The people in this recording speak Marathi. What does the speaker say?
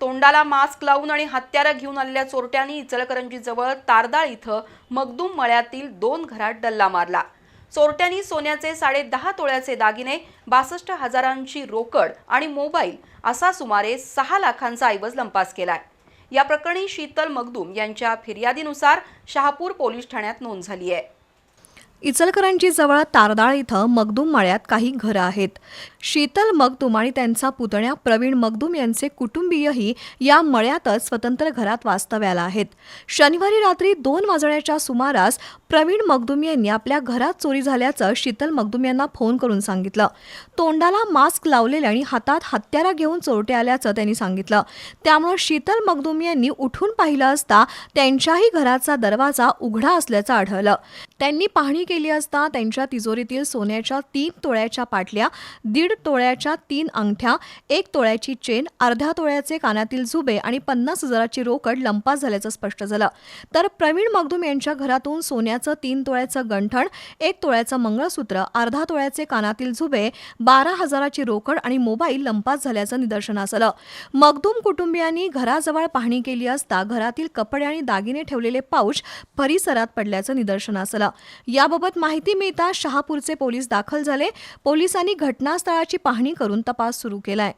तोंडाला मास्क लावून आणि हत्यारं घेऊन आलेल्या चोरट्यांनी इचलकरंजी जवळ तारदाळ इथं मगदूम मळ्यातील दोन घरात डल्ला मारला. चोरट्यांनी सोन्याचे साडे दहा तोळ्याचे दागिने बासष्ट हजारांची रोकड आणि मोबाईल असा सुमारे सहा लाखांचा ऐवज लंपास केलाय. या प्रकरणी शीतल मगदूम यांच्या फिर्यादीनुसार शहापूर पोलीस ठाण्यात नोंद झाली आहे. इचलकरंजी जवळ तारदाळ इथं मगदूम मळ्यात काही घरं आहेत. शीतल मगदूम आणि त्यांचा पुतण्या प्रवीण मगदूम यांचे कुटुंबीयही या मळ्यातच स्वतंत्र घरात वास्तव्याला आहेत. शनिवारी रात्री दोन वाजण्याच्या सुमारास प्रवीण मगदूम यांनी आपल्या घरात चोरी झाल्याचं शीतल मगदूम यांना फोन करून सांगितलं. तोंडाला मास्क लावलेले आणि हातात हत्यारा घेऊन चोरटे आल्याचं त्यांनी सांगितलं. त्यामुळे शीतल मगदूम यांनी उठून पाहिलं असता त्यांच्याही घराचा दरवाजा उघडा असल्याचं आढळलं. त्यांनी पाहणी केली असता त्यांच्या तिजोरीतील सोन्याच्या तीन तोळ्याच्या पाटल्या दीड तोळ्याच्या तीन अंगठ्या एक तोळ्याची चेन अर्ध्या तोळ्याचे कानातील झुबे आणि पन्नास हजाराची रोकड लंपास झाल्याचं स्पष्ट झालं. तर प्रवीण मगदूम यांच्या घरातून सोन्याचं तीन तोळ्याचं गंठण एक तोळ्याचं मंगळसूत्र अर्धा तोळ्याचे कानातील झुबे बारा हजाराची रोकड आणि मोबाईल लंपास झाल्याचं निदर्शनास आलं. मगदूम कुटुंबियांनी घराजवळ पाहणी केली असता घरातील कपडे आणि दागिने ठेवलेले पाऊच परिसरात पडल्याचं निदर्शनास आलं. याबाबत माहिती मिळता शहापूरचे पोलीस दाखल झाले. पोलिसांनी घटनास्थळाची पाहणी करून तपास सुरू केलाय.